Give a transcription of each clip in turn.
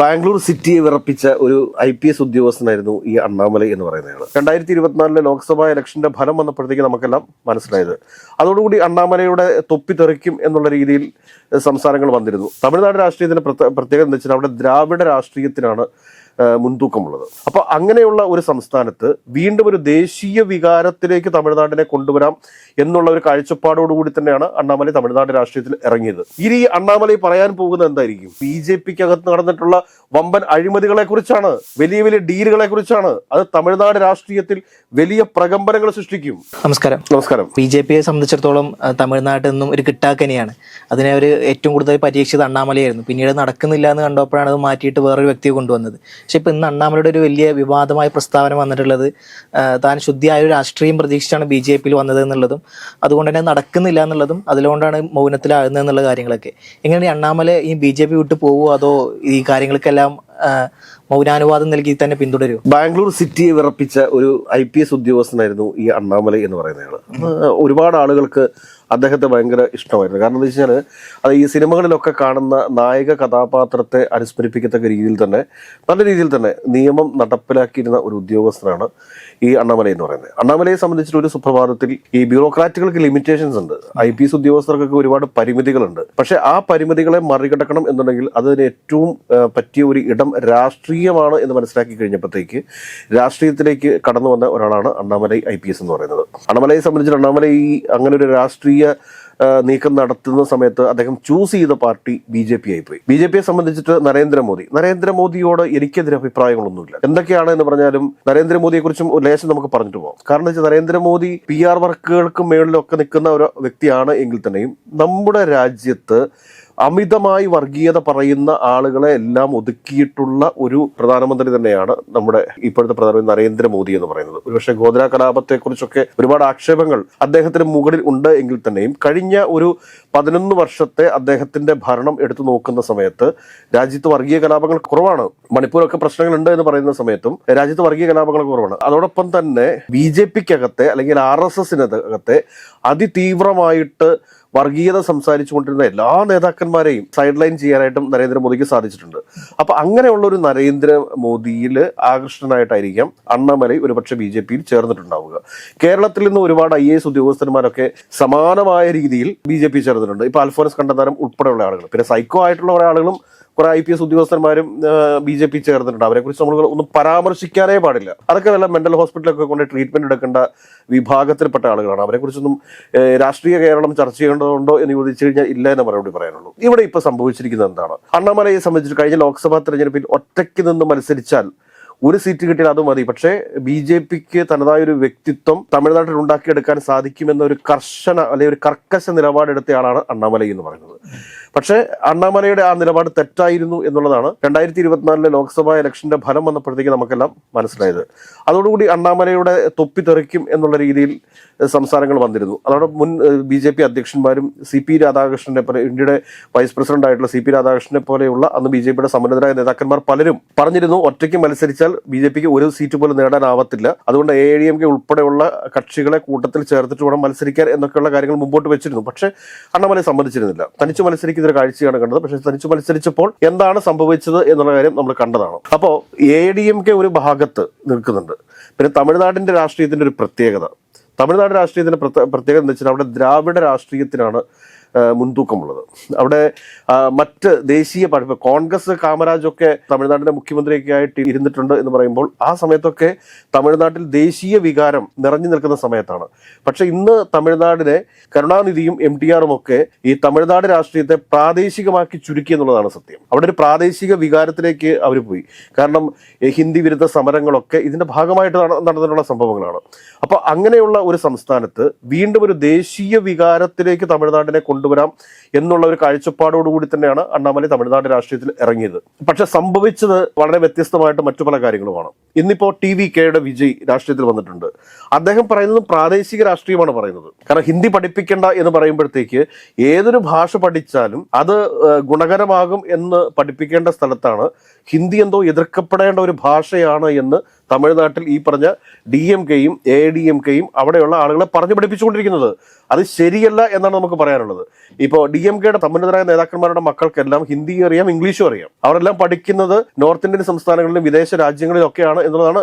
ബാംഗ്ലൂർ സിറ്റിയെ വിറപ്പിച്ച ഒരു I P S ഉദ്യോഗസ്ഥനായിരുന്നു ഈ അണ്ണാമലൈ എന്ന് പറയുന്നയാൾ രണ്ടായിരത്തി ഇരുപത്തിനാലിലെ ലോക്സഭാ ഇലക്ഷന്റെ ഫലം വന്നപ്പോഴത്തേക്ക് നമുക്കെല്ലാം മനസ്സിലായത്. അതോടുകൂടി അണ്ണാമലയുടെ തൊപ്പി തെറിക്കും എന്നുള്ള രീതിയിൽ സംസാരങ്ങൾ വന്നിരുന്നു. തമിഴ്നാട് രാഷ്ട്രീയത്തിന്റെ പ്രത്യേകത എന്ന് വെച്ചാൽ അവിടെ ദ്രാവിഡ രാഷ്ട്രീയത്തിനാണ് മുൻതൂക്കമുള്ളത്. അപ്പൊ അങ്ങനെയുള്ള ഒരു സംസ്ഥാനത്ത് വീണ്ടും ഒരു ദേശീയ വികാരത്തിലേക്ക് തമിഴ്നാടിനെ കൊണ്ടുവരാം എന്നുള്ള ഒരു കാഴ്ചപ്പാടോടുകൂടി തന്നെയാണ് അണ്ണാമലൈ തമിഴ്നാട് രാഷ്ട്രീയത്തിൽ ഇറങ്ങിയത്. ഇനി അണ്ണാമലൈ പറയാൻ പോകുന്നത് എന്തായിരിക്കും? ബി ജെ പിക്ക് അകത്ത് നടന്നിട്ടുള്ള വമ്പൻ അഴിമതികളെ കുറിച്ചാണ് വലിയ വലിയ ഡീലുകളെ കുറിച്ചാണ് അത് തമിഴ്നാട് രാഷ്ട്രീയത്തിൽ വലിയ പ്രകമ്പനങ്ങൾ സൃഷ്ടിക്കും. നമസ്കാരം. നമസ്കാരം. ബി ജെ പിയെ സംബന്ധിച്ചിടത്തോളം തമിഴ്നാട്ടിൽ നിന്നും ഒരു കിട്ടാക്കനെയാണ്. അതിനെ അവർ ഏറ്റവും കൂടുതൽ പരീക്ഷിച്ചത് അണ്ണാമലയായിരുന്നു പിന്നീട് നടക്കുന്നില്ല എന്ന് കണ്ടപ്പോഴാണ് അത് മാറ്റിയിട്ട് വേറൊരു വ്യക്തിയെ കൊണ്ടുവന്നത്. പക്ഷെ ഇപ്പൊ ഇന്ന് അണ്ണാമലയുടെ ഒരു വലിയ വിവാദമായ പ്രസ്താവന വന്നിട്ടുള്ളത് താൻ ശുദ്ധിയായ ഒരു രാഷ്ട്രീയം പ്രതീക്ഷിച്ചാണ് ബി ജെ പിയിൽ വന്നത് എന്നുള്ളതും അതുകൊണ്ട് തന്നെ നടക്കുന്നില്ല എന്നുള്ളതും അതിലുകൊണ്ടാണ് മൗനത്തിലാകുന്നത് എന്നുള്ള കാര്യങ്ങളൊക്കെ. എങ്ങനെയാണ് അണ്ണാമല ഈ ബി ജെ പി വിട്ടു പോവുമോ അതോ ഈ കാര്യങ്ങൾക്കെല്ലാം മൗനാനുവാദം നൽകി തന്നെ പിന്തുടരും ബാംഗ്ലൂർ സിറ്റിയെ വിറപ്പിച്ച ഒരു ഐ പി എസ് ഉദ്യോഗസ്ഥനായിരുന്നു ഈ അണ്ണാമല എന്ന് പറയുന്നയാൾ ഒരുപാട് ആളുകൾക്ക് അദ്ദേഹത്തെ ഭയങ്കര ഇഷ്ടമായിരുന്നു. കാരണം എന്താ വെച്ചാൽ അത് ഈ സിനിമകളിലൊക്കെ കാണുന്ന നായക കഥാപാത്രത്തെ അനുസ്മരിപ്പിക്കത്തക്ക രീതിയിൽ തന്നെ നല്ല രീതിയിൽ തന്നെ നിയമം നടപ്പിലാക്കിയിരുന്ന ഒരു ഉദ്യോഗസ്ഥനാണ്. ഈ അണ്ണാമല എന്ന് പറയുന്നത്. അണ്ണാമലയെ സംബന്ധിച്ചിട്ട് ഒരു സുപ്രഭാതത്തിൽ ഈ ബ്യൂറോക്രാറ്റുകൾക്ക് ലിമിറ്റേഷൻസ് ഉണ്ട്. ഐ പി എസ് ഉദ്യോഗസ്ഥർക്കൊക്കെ ഒരുപാട് പരിമിതികളുണ്ട്. പക്ഷെ ആ പരിമിതികളെ മറികടക്കണം എന്നുണ്ടെങ്കിൽ അതിന് ഏറ്റവും പറ്റിയ ഒരു ഇടം രാഷ്ട്രീയമാണ് എന്ന് മനസ്സിലാക്കി കഴിഞ്ഞപ്പോഴത്തേക്ക് രാഷ്ട്രീയത്തിലേക്ക് കടന്നു വന്ന ഒരാളാണ് അണ്ണാമലൈ ഐ പി എസ് എന്ന് പറയുന്നത്. അണ്ണാമലയെ സംബന്ധിച്ചിട്ട് അണ്ണാമലൈ അങ്ങനെ ഒരു രാഷ്ട്രീയ നീക്കം നടത്തുന്ന സമയത്ത് അദ്ദേഹം ചൂസ് ചെയ്ത പാർട്ടി ബി ജെ പി ആയിപ്പോയി. ബി ജെ പിയെ സംബന്ധിച്ചിട്ട് നരേന്ദ്രമോദി. നരേന്ദ്രമോദിയോട് എനിക്കെതിരെ അഭിപ്രായങ്ങളൊന്നുമില്ല. എന്തൊക്കെയാണ് എന്ന് പറഞ്ഞാലും നരേന്ദ്രമോദിയെ കുറിച്ചും ഒരു ലേശം നമുക്ക് പറഞ്ഞിട്ട് പോകാം. കാരണം വെച്ചാൽ നരേന്ദ്രമോദി പി ആർ വർക്കുകൾക്ക് മേളിലൊക്കെ നിൽക്കുന്ന ഒരു വ്യക്തിയാണ് എങ്കിൽ തന്നെയും നമ്മുടെ രാജ്യത്ത് അമിതമായി വർഗീയത പറയുന്ന ആളുകളെ എല്ലാം ഒതുക്കിയിട്ടുള്ള ഒരു പ്രധാനമന്ത്രി തന്നെയാണ് നമ്മുടെ ഇപ്പോഴത്തെ പ്രധാനമന്ത്രി നരേന്ദ്രമോദി എന്ന് പറയുന്നത്. ഒരുപക്ഷെ ഗോദ്ര കലാപത്തെ കുറിച്ചൊക്കെ ഒരുപാട് ആക്ഷേപങ്ങൾ അദ്ദേഹത്തിന് മുകളിൽ ഉണ്ട് എങ്കിൽ തന്നെയും കഴിഞ്ഞ ഒരു പതിനൊന്ന് വർഷത്തെ അദ്ദേഹത്തിന്റെ ഭരണം എടുത്തു നോക്കുന്ന സമയത്ത് രാജ്യത്ത് വർഗീയ കലാപങ്ങൾ കുറവാണ്. മണിപ്പൂരൊക്കെ പ്രശ്നങ്ങളുണ്ട് എന്ന് പറയുന്ന സമയത്തും രാജ്യത്ത് വർഗീയ കലാപങ്ങൾ കുറവാണ്. അതോടൊപ്പം തന്നെ ബി ജെ പിക്കകത്തെ അല്ലെങ്കിൽ ആർ എസ് എസിനകത്തെ അതിതീവ്രമായിട്ട് വർഗീയത സംസാരിച്ചു കൊണ്ടിരുന്ന എല്ലാ നേതാക്കന്മാരെയും സൈഡ് ലൈൻ ചെയ്യാനായിട്ടും നരേന്ദ്രമോദിക്ക് സാധിച്ചിട്ടുണ്ട്. അപ്പൊ അങ്ങനെയുള്ള ഒരു നരേന്ദ്രമോദിയിൽ ആകൃഷ്ടനായിട്ടായിരിക്കാം അണ്ണാമലൈ ഒരുപക്ഷെ ബി ജെ പിയിൽ ചേർന്നിട്ടുണ്ടാവുക. കേരളത്തിൽ നിന്ന് ഒരുപാട് ഐ എസ് ഉദ്യോഗസ്ഥന്മാരൊക്കെ സമാനമായ രീതിയിൽ ബി ജെ പി ചേർന്നിട്ടുണ്ട്. ഇപ്പൊ അൽഫോൻസ് കണ്ടതാരം ഉൾപ്പെടെയുള്ള ആളുകൾ പിന്നെ സൈക്കോ ആയിട്ടുള്ള ഒരാളുകളും കുറെ ഐ പി എസ് ഉദ്യോഗസ്ഥന്മാരും ബി ജെ പി ചേർന്നിട്ടുണ്ട്. അവരെ കുറിച്ച് നമ്മൾ ഒന്നും പരാമർശിക്കാനേ പാടില്ല. അതൊക്കെ വല്ല മെന്റൽ ഹോസ്പിറ്റലൊക്കെ കൊണ്ട് ട്രീറ്റ്മെന്റ് എടുക്കേണ്ട വിഭാഗത്തിൽപ്പെട്ട ആളുകളാണ്. അവരെ കുറിച്ചൊന്നും രാഷ്ട്രീയ കേരളം ചർച്ച ചെയ്യേണ്ടതുണ്ടോ എന്ന് ചോദിച്ചു കഴിഞ്ഞാൽ ഇല്ല എന്ന് മറുപടി പറയാനുള്ളൂ. ഇവിടെ ഇപ്പൊ സംഭവിച്ചിരിക്കുന്നത് എന്താണ്? അണ്ണാമലയെ സംബന്ധിച്ച് കഴിഞ്ഞ ലോക്സഭാ തെരഞ്ഞെടുപ്പിൽ ഒറ്റയ്ക്ക് നിന്ന് മത്സരിച്ചാൽ ഒരു സീറ്റ് കിട്ടിയാൽ അത് മതി. പക്ഷേ ബി ജെ പിക്ക് തനതായ ഒരു വ്യക്തിത്വം തമിഴ്നാട്ടിൽ ഉണ്ടാക്കിയെടുക്കാൻ സാധിക്കുമെന്ന ഒരു കർശന അല്ലെങ്കിൽ ഒരു കർക്കശ നിലപാടെടുത്ത ആളാണ് അണ്ണാമലൈ എന്ന് പറയുന്നത്. പക്ഷേ അണ്ണാമലയുടെ ആ നിലപാട് തെറ്റായിരുന്നു എന്നുള്ളതാണ് രണ്ടായിരത്തി ഇരുപത്തിനാലിലെ ലോക്സഭാ ഇലക്ഷന്റെ ഫലം വന്നപ്പോഴത്തേക്ക് നമുക്കെല്ലാം മനസ്സിലായത്. അതോടുകൂടി അണ്ണാമലയുടെ തൊപ്പി തെറിക്കും എന്നുള്ള രീതിയിൽ സംസാരങ്ങൾ വന്നിരുന്നു. അതോടെ മുൻ ബി ജെ പി അധ്യക്ഷന്മാരും സി പി രാധാകൃഷ്ണനെ പോലെ ഇന്ത്യയുടെ വൈസ് പ്രസിഡന്റ് ആയിട്ടുള്ള സി പി രാധാകൃഷ്ണനെ പോലെയുള്ള അന്ന് ബി ജെ പിയുടെ സമ്മതരായ നേതാക്കന്മാർ പലരും പറഞ്ഞിരുന്നു ഒറ്റയ്ക്ക് മത്സരിച്ചാൽ ബി ജെ പിക്ക് ഒരു സീറ്റ് പോലും നേടാനാവത്തില്ല. അതുകൊണ്ട് എ ഡി എം കെ ഉൾപ്പെടെയുള്ള കക്ഷികളെ കൂട്ടത്തിൽ ചേർത്തിട്ട് വേണം മത്സരിക്കാൻ എന്നൊക്കെയുള്ള കാര്യങ്ങൾ മുമ്പോട്ട് വെച്ചിരുന്നു. പക്ഷേ അണ്ണാമലയെ സമ്മതിച്ചിരുന്നില്ല തനിച്ച് മത്സരിക്കുന്ന ഒരു കാഴ്ചയാണ് കണ്ടത്. പക്ഷേ തനിച്ച് മത്സരിച്ചപ്പോൾ എന്താണ് സംഭവിച്ചത് എന്നുള്ള കാര്യം നമ്മൾ കണ്ടതാണ്. അപ്പോൾ എ ഡി എം കെ ഒരു ഭാഗത്ത് നിൽക്കുന്നുണ്ട്. പിന്നെ തമിഴ്നാടിന്റെ രാഷ്ട്രീയത്തിന്റെ ഒരു പ്രത്യേകത. തമിഴ്നാട് രാഷ്ട്രീയത്തിന്റെ പ്രത്യേക പ്രത്യേകത എന്ന് വെച്ചാൽ അവിടെ ദ്രാവിഡ രാഷ്ട്രീയത്തിനാണ് മുൻതൂക്കമുള്ളത്. അവിടെ മറ്റ് ദേശീയ പാർട്ടി കോൺഗ്രസ് കാമരാജൊക്കെ തമിഴ്നാടിന്റെ മുഖ്യമന്ത്രിയൊക്കെ ആയിട്ട് ഇരുന്നിട്ടുണ്ട് എന്ന് പറയുമ്പോൾ ആ സമയത്തൊക്കെ തമിഴ്നാട്ടിൽ ദേശീയ വികാരം നിറഞ്ഞു നിൽക്കുന്ന സമയത്താണ്. പക്ഷെ ഇന്ന് തമിഴ്നാടിനെ കരുണാനിധിയും എം ടി ആറും ഒക്കെ ഈ തമിഴ്നാട് രാഷ്ട്രീയത്തെ പ്രാദേശികമാക്കി ചുരുക്കി എന്നുള്ളതാണ് സത്യം. അവിടെ ഒരു പ്രാദേശിക വികാരത്തിലേക്ക് അവർ പോയി. കാരണം ഹിന്ദി വിരുദ്ധ സമരങ്ങളൊക്കെ ഇതിന്റെ ഭാഗമായിട്ട് നട- നടന്നിട്ടുള്ള സംഭവങ്ങളാണ്. അപ്പൊ അങ്ങനെയുള്ള ഒരു സംസ്ഥാനത്ത് വീണ്ടും ഒരു ദേശീയ വികാരത്തിലേക്ക് തമിഴ്നാടിനെ കൊണ്ടുവരാം എന്നുള്ള ഒരു കാഴ്ചപ്പാടോടുകൂടി തന്നെയാണ് അണ്ണാമലൈ തമിഴ്നാട് രാഷ്ട്രീയത്തിൽ ഇറങ്ങിയത്. പക്ഷെ സംഭവിച്ചത് വളരെ വ്യത്യസ്തമായിട്ട് മറ്റു പല കാര്യങ്ങളുമാണ്. ഇന്നിപ്പോ ടി വി കെയുടെ വിജയ് രാഷ്ട്രീയത്തിൽ വന്നിട്ടുണ്ട്. അദ്ദേഹം പറയുന്നത് പ്രാദേശിക രാഷ്ട്രീയമാണ് പറയുന്നത്. കാരണം ഹിന്ദി പഠിപ്പിക്കേണ്ട എന്ന് പറയുമ്പോഴത്തേക്ക് ഏതൊരു ഭാഷ പഠിച്ചാലും അത് ഗുണകരമാകും എന്ന് പഠിപ്പിക്കേണ്ട സ്ഥലത്താണ് ഹിന്ദി എന്തോ എതിർക്കപ്പെടേണ്ട ഒരു ഭാഷയാണ് എന്ന് തമിഴ്നാട്ടിൽ ഈ പറഞ്ഞ ഡി എം കെയും എ ഡി എം കെയും അവിടെയുള്ള ആളുകളെ പറഞ്ഞു പഠിപ്പിച്ചുകൊണ്ടിരിക്കുന്നത്. അത് ശരിയല്ല എന്നാണ് നമുക്ക് പറയാനുള്ളത്. ഇപ്പോൾ ഡി എം കെയുടെ സമ്പന്നതരായ നേതാക്കന്മാരുടെ മക്കൾക്കെല്ലാം ഹിന്ദിയും അറിയാം ഇംഗ്ലീഷും അറിയാം. അവരെല്ലാം പഠിക്കുന്നത് നോർത്ത് ഇന്ത്യൻ സംസ്ഥാനങ്ങളിലും വിദേശ രാജ്യങ്ങളിലും ഒക്കെയാണ് എന്നുള്ളതാണ്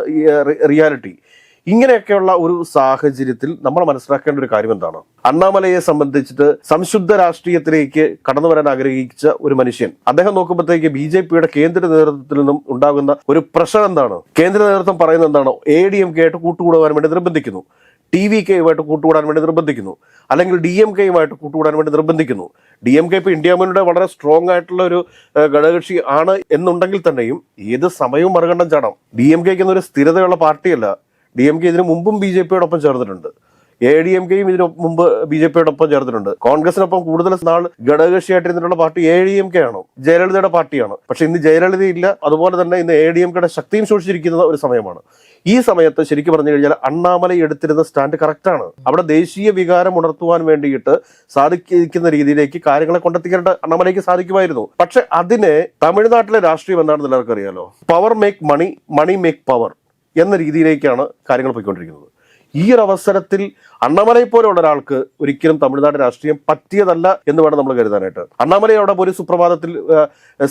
റിയാലിറ്റി. ഇങ്ങനെയൊക്കെയുള്ള ഒരു സാഹചര്യത്തിൽ നമ്മൾ മനസ്സിലാക്കേണ്ട ഒരു കാര്യം എന്താണ്? അണ്ണാമലയെ സംബന്ധിച്ചിട്ട് സംശുദ്ധ രാഷ്ട്രീയത്തിലേക്ക് കടന്നു വരാൻ ആഗ്രഹിച്ച ഒരു മനുഷ്യൻ. അദ്ദേഹം നോക്കുമ്പോഴത്തേക്ക് ബി ജെ പിയുടെ കേന്ദ്ര നേതൃത്വത്തിൽ നിന്നും ഉണ്ടാകുന്ന ഒരു പ്രഷർ എന്താണ്? കേന്ദ്ര നേതൃത്വം പറയുന്നത് എന്താണ്? എ ഡി എം കെ ആയിട്ട് കൂട്ടുകൂടുവാൻ വേണ്ടി നിർബന്ധിക്കുന്നു. ടി വി കെയുമായിട്ട് കൂട്ടുകൂടാൻ വേണ്ടി നിർബന്ധിക്കുന്നു. അല്ലെങ്കിൽ ഡി എം കെയുമായിട്ട് കൂട്ടുകൂടാൻ വേണ്ടി നിർബന്ധിക്കുന്നു. ഡി എം കെ ഇപ്പോൾ ഇന്ത്യ മുന്നണിയുടെ വളരെ സ്ട്രോങ് ആയിട്ടുള്ള ഒരു ഘടകകക്ഷി ആണ് എന്നുണ്ടെങ്കിൽ തന്നെയും ഏത് സമയവും മറുകണ്ഠം ചാടാം ഡി എം കെക്ക് എന്നൊരു സ്ഥിരതയുള്ള പാർട്ടിയല്ല. ഡി എം കെ ഇതിനു മുമ്പും ബി ജെ പിയോടൊപ്പം ചേർന്നിട്ടുണ്ട്. എ ഡി എം കെയും ഇതിനു മുമ്പ് ബി ജെ പിയോടൊപ്പം ചേർന്നിട്ടുണ്ട്. കോൺഗ്രസിനൊപ്പം കൂടുതൽ നാൾ ഘടകകക്ഷിയായിട്ടിരുന്നിട്ടുള്ള party A D M K ആണ് ജയലളിതയുടെ പാർട്ടിയാണ്? പക്ഷെ ഇന്ന് ജയലളിത ഇല്ല അതുപോലെ തന്നെ ഇന്ന് എ ഡി എം കെയുടെ ശക്തിയും സൂക്ഷിച്ചിരിക്കുന്ന ഒരു സമയമാണ്. ഈ സമയത്ത് ശരിക്കും പറഞ്ഞു കഴിഞ്ഞാൽ അണ്ണാമല എടുത്തിരുന്ന സ്റ്റാൻഡ് കറക്റ്റാണ്. അവിടെ ദേശീയ വികാരം ഉണർത്തുവാൻ വേണ്ടിയിട്ട് സാധിക്കുന്ന രീതിയിലേക്ക് കാര്യങ്ങളെ കൊണ്ടെത്തിക്കേണ്ട അണ്ണാമലയ്ക്ക് സാധിക്കുമായിരുന്നു. പക്ഷെ അതിനെ തമിഴ്നാട്ടിലെ രാഷ്ട്രീയം എന്താണെന്ന് എല്ലാവർക്കും അറിയാലോ? Power make money money make power എന്ന രീതിയിലേക്കാണ് കാര്യങ്ങൾ പോയിക്കൊണ്ടിരിക്കുന്നത്. ഈ ഒരു അവസരത്തിൽ അണ്ണാമലയെ പോലെയുള്ള ഒരാൾക്ക് ഒരിക്കലും തമിഴ്നാട് രാഷ്ട്രീയം പറ്റിയതല്ല എന്ന് വേണം നമ്മൾ കരുതാനായിട്ട്. അണ്ണാമലയെ അവിടെ ഒരു സുപ്രഭാതത്തിൽ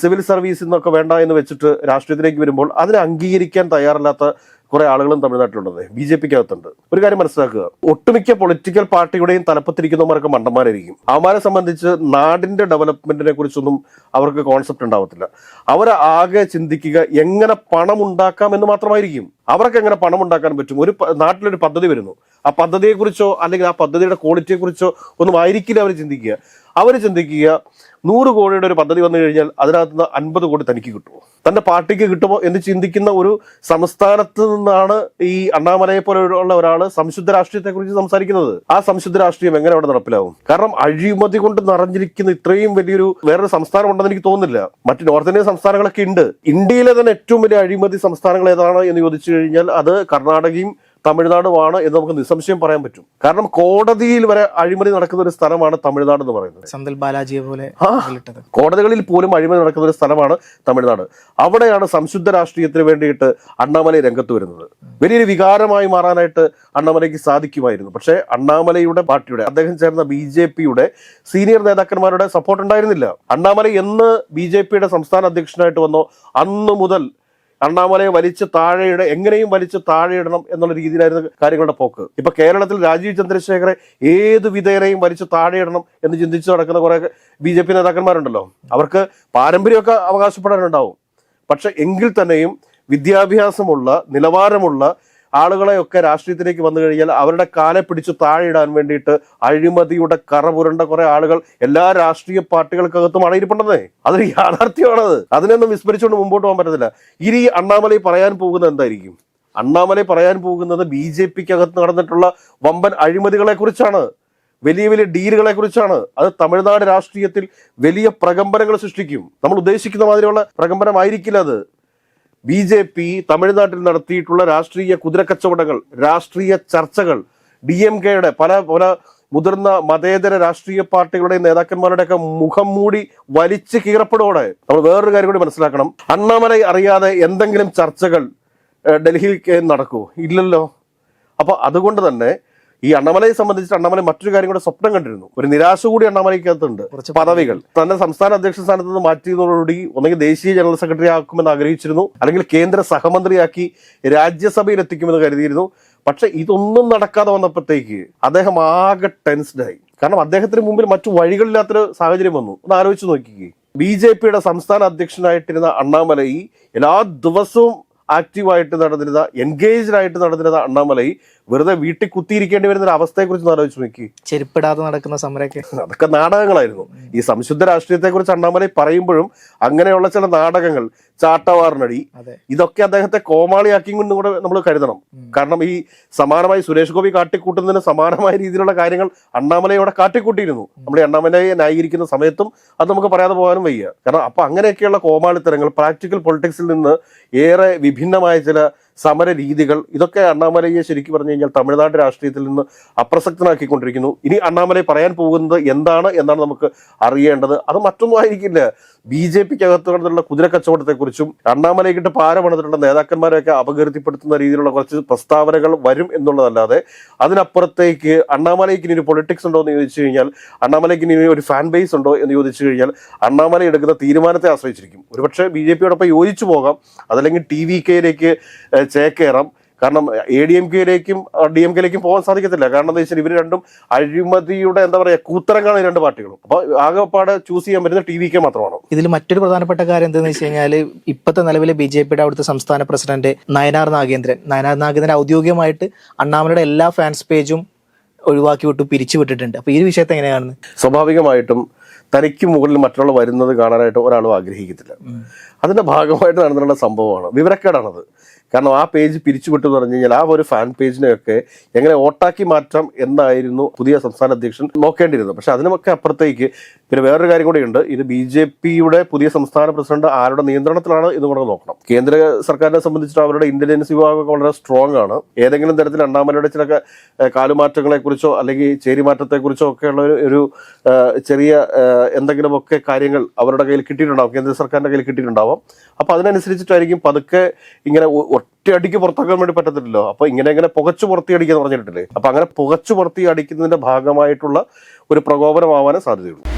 സിവിൽ സർവീസ് എന്നൊക്കെ വേണ്ട എന്ന് വെച്ചിട്ട് രാഷ്ട്രീയത്തിലേക്ക് വരുമ്പോൾ അതിനെ അംഗീകരിക്കാൻ തയ്യാറല്ലാത്ത കുറെ ആളുകളും തമിഴ്നാട്ടിലുള്ളത്. ബി ജെ പിക്ക് അകത്തുണ്ട് ഒരു കാര്യം മനസ്സിലാക്കുക. ഒട്ടുമിക്ക പൊളിറ്റിക്കൽ പാർട്ടിയുടെയും തലപ്പത്തിരിക്കുന്നവർക്ക് മണ്ടന്മാരായിരിക്കും. അവന്മാരെ സംബന്ധിച്ച് നാടിന്റെ ഡെവലപ്മെന്റിനെ കുറിച്ചൊന്നും അവർക്ക് കോൺസെപ്റ്റ് ഉണ്ടാവത്തില്ല. അവർ ആകെ ചിന്തിക്കുക എങ്ങനെ പണം ഉണ്ടാക്കാം എന്ന് മാത്രമായിരിക്കും. അവർക്ക് എങ്ങനെ പണം ഉണ്ടാക്കാൻ പറ്റും? ഒരു നാട്ടിലൊരു പദ്ധതി വരുന്നു. ആ പദ്ധതിയെക്കുറിച്ചോ അല്ലെങ്കിൽ ആ പദ്ധതിയുടെ ക്വാളിറ്റിയെക്കുറിച്ചോ ഒന്നും ആയിരിക്കില്ല അവർ ചിന്തിക്കുക. അവർ ചിന്തിക്കുക നൂറ് കോടിയുടെ ഒരു പദ്ധതി വന്നു കഴിഞ്ഞാൽ അതിനകത്ത് നിന്ന് അൻപത് കോടി തനിക്ക് കിട്ടുമോ? തന്റെ പാർട്ടിക്ക് കിട്ടുമോ എന്ന് ചിന്തിക്കുന്ന ഒരു സംസ്ഥാനത്ത് നിന്നാണ് ഈ അണ്ണാമലയെ പോലെയുള്ള ഒരാൾ സംശുദ്ധ രാഷ്ട്രീയത്തെ കുറിച്ച് സംസാരിക്കുന്നത്. ആ സംശുദ്ധ രാഷ്ട്രീയം എങ്ങനെ അവിടെ നടപ്പിലാവും? കാരണം അഴിമതി കൊണ്ട് നിറഞ്ഞിരിക്കുന്ന ഇത്രയും വലിയൊരു വേറൊരു സംസ്ഥാനം ഉണ്ടെന്ന് എനിക്ക് തോന്നുന്നില്ല. മറ്റ് നോർത്ത് ഇന്ത്യൻ സംസ്ഥാനങ്ങളൊക്കെ ഉണ്ട്. ഇന്ത്യയിലെ തന്നെ ഏറ്റവും വലിയ അഴിമതി സംസ്ഥാനങ്ങൾ ഏതാണ് എന്ന് ചോദിച്ചു കഴിഞ്ഞാൽ അത് കർണാടകയും തമിഴ്നാടുമാണ് എന്ന് നമുക്ക് നിസ്സംശയം പറയാൻ പറ്റും. കാരണം കോടതിയിൽ വരെ അഴിമതി നടക്കുന്ന ഒരു സ്ഥലമാണ് തമിഴ്നാട് എന്ന് പറയുന്നത്. സന്തൽ ബാലാജിയെ പോലെ കോടതികളിൽ പോലും അഴിമതി നടക്കുന്ന ഒരു സ്ഥലമാണ് തമിഴ്നാട്. അവിടെയാണ് സംശുദ്ധ രാഷ്ട്രീയത്തിന് വേണ്ടിയിട്ട് അണ്ണാമലൈ രംഗത്ത് വരുന്നത്. വലിയൊരു വികാരമായി മാറാനായിട്ട് അണ്ണാമലയ്ക്ക് സാധിക്കുമായിരുന്നു. പക്ഷേ അണ്ണാമലയുടെ പാർട്ടിയുടെ അദ്ദേഹം ചേർന്ന ബി ജെ പിയുടെ സീനിയർ നേതാക്കന്മാരുടെ സപ്പോർട്ട് ഉണ്ടായിരുന്നില്ല. അണ്ണാമലൈ എന്ന് ബി ജെ പിയുടെ സംസ്ഥാന അധ്യക്ഷനായിട്ട് വന്നോ അന്നു മുതൽ അണ്ണാമലയെ വലിച്ച് താഴെയിട എങ്ങനെയും വലിച്ച് താഴെയിടണം എന്നുള്ള രീതിയിലായിരുന്നു കാര്യങ്ങളുടെ പോക്ക്. ഇപ്പൊ കേരളത്തിൽ രാജീവ് ചന്ദ്രശേഖരെ ഏത് വിധേയനെയും വലിച്ച് താഴെയിടണം എന്ന് ചിന്തിച്ചു നടക്കുന്ന കുറെ ബി ജെ പി നേതാക്കന്മാരുണ്ടല്ലോ. അവർക്ക് പാരമ്പര്യമൊക്കെ അവകാശപ്പെടാനുണ്ടാവും. പക്ഷെ എങ്കിൽ തന്നെയും വിദ്യാഭ്യാസമുള്ള നിലവാരമുള്ള ആളുകളെയൊക്കെ രാഷ്ട്രീയത്തിലേക്ക് വന്നു കഴിഞ്ഞാൽ അവരുടെ കാലെ പിടിച്ച് താഴെയിടാൻ വേണ്ടിയിട്ട് അഴിമതിയുടെ കറ പുരണ്ട കുറെ ആളുകൾ എല്ലാ രാഷ്ട്രീയ പാർട്ടികൾക്കകത്തും അണയിരിപ്പുണ്ടെന്നേ. അതൊരു യാഥാർത്ഥ്യമാണത്. അതിനൊന്നും വിസ്മരിച്ചുകൊണ്ട് മുമ്പോട്ട് പോകാൻ പറ്റത്തില്ല. ഇനി അണ്ണാമലൈ പറയാൻ പോകുന്നത് എന്തായിരിക്കും? അണ്ണാമലൈ പറയാൻ പോകുന്നത് ബി ജെ പിക്ക് അകത്ത് നടന്നിട്ടുള്ള വമ്പൻ അഴിമതികളെ കുറിച്ചാണ് വലിയ വലിയ ഡീലുകളെ കുറിച്ചാണ് അത് തമിഴ്നാട് രാഷ്ട്രീയത്തിൽ വലിയ പ്രകമ്പനങ്ങൾ സൃഷ്ടിക്കും. നമ്മൾ ഉദ്ദേശിക്കുന്ന മാതിരിയുള്ള പ്രകമ്പനമായിരിക്കില്ല അത്. ബി ജെ പി തമിഴ്നാട്ടിൽ നടത്തിയിട്ടുള്ള രാഷ്ട്രീയ കുതിരക്കച്ചവടങ്ങൾ രാഷ്ട്രീയ ചർച്ചകൾ ഡി എം കെയുടെ പല പല മുതിർന്ന മതേതര രാഷ്ട്രീയ പാർട്ടികളുടെയും നേതാക്കന്മാരുടെയൊക്കെ മുഖം മൂടി വലിച്ചു കീറപ്പെടോടെ നമ്മൾ വേറൊരു കാര്യം കൂടി മനസ്സിലാക്കണം. അണ്ണാമലൈ അറിയാതെ എന്തെങ്കിലും ചർച്ചകൾ ഡൽഹിയിൽ നടക്കുമോ ഇല്ലല്ലോ. അപ്പൊ അതുകൊണ്ട് തന്നെ ഈ അണ്ണാമലയെ സംബന്ധിച്ച് അണ്ണാമലൈ മറ്റൊരു കാര്യം കൂടെ സ്വപ്നം കണ്ടിരുന്നു. ഒരു നിരാശ കൂടി അണ്ണാമലയ്ക്കകത്തുണ്ട്. പദവികൾ തന്നെ സംസ്ഥാന അധ്യക്ഷ സ്ഥാനത്ത് നിന്ന് മാറ്റിയതോടുകൂടി ഒന്നെങ്കിൽ ദേശീയ ജനറൽ സെക്രട്ടറി ആക്കുമെന്ന് ആഗ്രഹിച്ചിരുന്നു. അല്ലെങ്കിൽ കേന്ദ്ര സഹമന്ത്രിയാക്കി രാജ്യസഭയിൽ എത്തിക്കുമെന്ന് കരുതിയിരുന്നു. പക്ഷെ ഇതൊന്നും നടക്കാതെ വന്നപ്പോഴത്തേക്ക് അദ്ദേഹം ആകെ ടെൻസ്ഡ് ആയി. കാരണം അദ്ദേഹത്തിന് മുമ്പിൽ മറ്റു വഴികളില്ലാത്തൊരു സാഹചര്യം വന്നു. ഒന്ന് ആലോചിച്ച് നോക്കിക്കേ. ബി ജെ പിയുടെ സംസ്ഥാന അധ്യക്ഷനായിട്ടിരുന്ന അണ്ണാമലൈ എല്ലാ ദിവസവും ആക്റ്റീവായിട്ട് നടന്നിരുന്ന എൻഗേജ്ഡ് ആയിട്ട് നടന്നിരുന്ന അണ്ണാമലൈ വെറുതെ വീട്ടിൽ കുത്തിയിരിക്കേണ്ടി വരുന്ന ഒരു അവസ്ഥയെക്കുറിച്ച് കുറിച്ച് ആലോചിച്ച് നോക്കി. ചെരുപ്പിടാതെ നടക്കുന്ന സമരമൊക്കെ. അതൊക്കെ നാടകങ്ങളായിരുന്നു. ഈ സംശുദ്ധ രാഷ്ട്രീയത്തെക്കുറിച്ച് അണ്ണാമലൈ പറയുമ്പോഴും അങ്ങനെയുള്ള ചില നാടകങ്ങൾ ചാട്ടവാറിനടി ഇതൊക്കെ അദ്ദേഹത്തെ കോമാളിയാക്കി കൊണ്ടും കൂടെ നമ്മൾ കരുതണം. കാരണം ഈ സമാനമായി സുരേഷ് ഗോപി കാട്ടിക്കൂട്ടുന്നതിന് സമാനമായ രീതിയിലുള്ള കാര്യങ്ങൾ അണ്ണാമലയോടെ കാട്ടിക്കൂട്ടിയിരുന്നു. നമ്മൾ ഈ അണ്ണാമലയെ ന്യായീകരിക്കുന്ന സമയത്തും അത് നമുക്ക് പറയാതെ പോകാനും വയ്യ. കാരണം അപ്പൊ അങ്ങനെയൊക്കെയുള്ള കോമാളിത്തരങ്ങൾ പ്രാക്ടിക്കൽ പൊളിറ്റിക്സിൽ നിന്ന് ഏറെ വിഭിന്നമായ ചില സമര രീതികൾ ഇതൊക്കെ അണ്ണാമലയെ ശരിക്കും പറഞ്ഞു കഴിഞ്ഞാൽ തമിഴ്നാട് രാഷ്ട്രീയത്തിൽ നിന്ന് അപ്രസക്തനാക്കിക്കൊണ്ടിരിക്കുന്നു. ഇനി അണ്ണാമലൈ പറയാൻ പോകുന്നത് എന്താണ് എന്നാണ് നമുക്ക് അറിയേണ്ടത്. അത് മറ്റൊന്നും ആയിരിക്കില്ല. ബി ജെ പിക്ക് അകത്ത് കിടന്നുള്ള കുതിര കച്ചവടത്തെക്കുറിച്ചും അണ്ണാമലയ്ക്കിട്ട് പാരമണത്തിലുള്ള നേതാക്കന്മാരെയൊക്കെ അപകീർത്തിപ്പെടുത്തുന്ന രീതിയിലുള്ള കുറച്ച് പ്രസ്താവനകൾ വരും എന്നുള്ളതല്ലാതെ അതിനപ്പുറത്തേക്ക് അണ്ണാമലയ്ക്ക് ഇനി ഒരു പൊളിറ്റിക്സ് ഉണ്ടോ എന്ന് ചോദിച്ചു കഴിഞ്ഞാൽ അണ്ണാമലയ്ക്ക് ഇനി ഒരു ഫാൻ ബേസ് ഉണ്ടോ എന്ന് ചോദിച്ചു കഴിഞ്ഞാൽ അണ്ണാമല എടുക്കുന്ന തീരുമാനത്തെ ആശ്രയിച്ചിരിക്കും. ഒരുപക്ഷെ ബി ജെ പിയോടൊപ്പം യോജിച്ചു പോകാം. അതല്ലെങ്കിൽ ടി വി കെയിലേക്ക് ചേക്കേറാം. കാരണം എ ഡി എം കെയിലേക്കും ഡി എം കെയിലേക്കും പോകാൻ സാധിക്കത്തില്ല. കാരണം എന്താ വെച്ചാൽ ഇവർ രണ്ടും അഴിമതിയുടെ എന്താ പറയുക കൂത്തരങ്ങളാണ് രണ്ട് പാർട്ടികളും. അപ്പൊ ആകെപ്പാടെ ചൂസ് ചെയ്യാൻ പറ്റുന്ന ടി വി കെ മാത്രമാണ്. ഇതിൽ മറ്റൊരു പ്രധാനപ്പെട്ട കാര്യം എന്താണെന്ന് വെച്ച് കഴിഞ്ഞാൽ ഇപ്പോഴത്തെ നിലവിലെ ബി ജെ പിയുടെ അവിടുത്തെ സംസ്ഥാന പ്രസിഡന്റ് നയനാർ നാഗേന്ദ്രൻ. നയനാർ നാഗേന്ദ്രൻ ഔദ്യോഗികമായിട്ട് അണ്ണാമലയുടെ എല്ലാ ഫാൻസ് പേജും ഒഴിവാക്കി വിട്ടു പിരിച്ചു വിട്ടിട്ടുണ്ട്. അപ്പൊ ഈ വിഷയത്തെ എങ്ങനെയാണ്? സ്വാഭാവികമായിട്ടും തനിക്ക് മുകളിൽ മറ്റുള്ള വരുന്നത് കാണാനായിട്ട് ഒരാളും ആഗ്രഹിക്കത്തില്ല. അതിന്റെ ഭാഗമായിട്ട് നടന്നിട്ടുള്ള സംഭവമാണ്. വിവരക്കേടാണത്. കാരണം ആ പേജ് പിരിച്ചുവിട്ടു എന്ന് പറഞ്ഞു കഴിഞ്ഞാൽ ആ ഒരു ഫാൻ പേജിനെയൊക്കെ എങ്ങനെ ഓട്ടാക്കി മാറ്റാം എന്നായിരുന്നു പുതിയ സംസ്ഥാന അധ്യക്ഷൻ നോക്കേണ്ടിയിരുന്നത്. പക്ഷെ അതിനൊക്കെ അപ്പുറത്തേക്ക് പിന്നെ വേറൊരു കാര്യം കൂടിയുണ്ട്. ഇത് ബി ജെ പിയുടെ പുതിയ സംസ്ഥാന പ്രസിഡന്റ് ആരുടെ നിയന്ത്രണത്തിലാണ് എന്ന് കൂടെ നോക്കണം. കേന്ദ്ര സർക്കാരിനെ സംബന്ധിച്ചിട്ട് അവരുടെ ഇന്റലിജൻസ് വിഭാഗമൊക്കെ വളരെ സ്ട്രോങ് ആണ്. ഏതെങ്കിലും തരത്തിൽ അണ്ണാമലയുടെ ചില കാലുമാറ്റങ്ങളെക്കുറിച്ചോ കാലുമാറ്റങ്ങളെ കുറിച്ചോ അല്ലെങ്കിൽ ചേരിമാറ്റത്തെക്കുറിച്ചോ ഒക്കെയുള്ള ഒരു ചെറിയ എന്തെങ്കിലുമൊക്കെ കാര്യങ്ങൾ അവരുടെ കയ്യിൽ കിട്ടിയിട്ടുണ്ടാവും. കേന്ദ്ര സർക്കാരിന്റെ കയ്യിൽ കിട്ടിയിട്ടുണ്ടാവും. അപ്പൊ അതിനനുസരിച്ചിട്ടായിരിക്കും പതുക്കെ ഇങ്ങനെ ഒറ്റയടിക്ക് പുറത്താക്കാൻ വേണ്ടി പറ്റത്തില്ലല്ലോ. അപ്പൊ ഇങ്ങനെ ഇങ്ങനെ പുകച്ചു പുറത്തി അടിക്കുക എന്ന് പറഞ്ഞിട്ടില്ലേ? അപ്പൊ അങ്ങനെ പുകച്ചു പുറത്തി അടിക്കുന്നതിന്റെ ഭാഗമായിട്ടുള്ള ഒരു പ്രകോപനമാവാനും സാധ്യതയുള്ളൂ